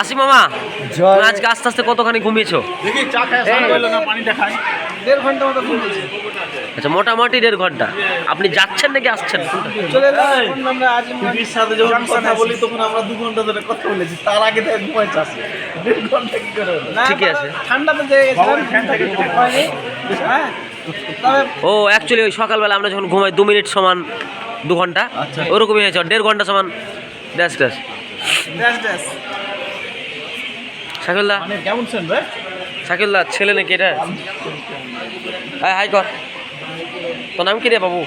আসি মামা। আজকে আস্তে আস্তে কতখানি ঘুমিয়েছো? দেখি চা খায় স্নান করল না পানিটা খাই দেড় ঘণ্টা মতো ঘুমিয়েছি। আচ্ছা মোটামুটি দেড় ঘণ্টা। আপনি যাচ্ছেন নাকি আসছেন? চলে এলাম। আমরা আজ দিদির সাথে যখন কথা বলি তখন আমরা দু ঘণ্টা ধরে কথা বলেছি। তার আগে ঠিকই আছে। ঠান্ডাতে। হ্যাঁ? ও অ্যাকচুয়ালি ওই সকালবেলা আমরা যখন ঘুমাই দু মিনিট সমান দু ঘণ্টা। আচ্ছা। ওরকমই হয়েছে দেড় ঘণ্টা সমান। ড্যাশ ড্যাশ ড্যাশ ড্যাশ শাকিলদা মানে কেমন শুন ভাই? শাকিল্লা ছেলে নাকি এটা? হাই হাই কর। তোর নাম কি রে বাবু?